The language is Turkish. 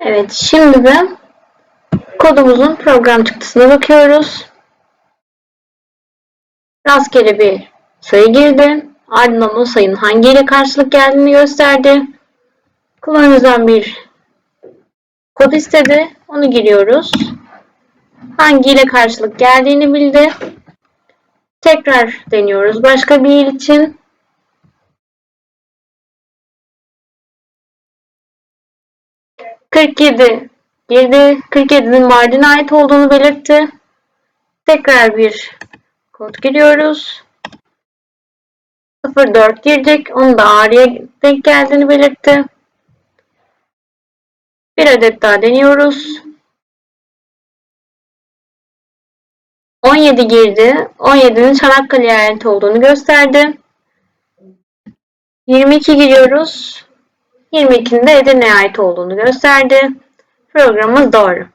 Evet, şimdi de kodumuzun program çıktısına bakıyoruz. Rastgele bir sayı girdi. Ardından o sayının hangiyle karşılık geldiğini gösterdi. Kullanıcıdan bir kod istedi. Onu giriyoruz. Hangiyle karşılık geldiğini bildi. Tekrar deniyoruz başka bir il için. ...47 girdi. 47'nin Mardin'e ait olduğunu belirtti. Tekrar bir kod giriyoruz. 04 girdik. Onun da Ağrı'ya denk geldiğini belirtti. Bir adet daha deniyoruz. 17 girdi. 17'nin Çanakkale'ye ait olduğunu gösterdi. 22 giriyoruz. 22'nin de Edirne'ye ait olduğunu gösterdi. Programımız doğru.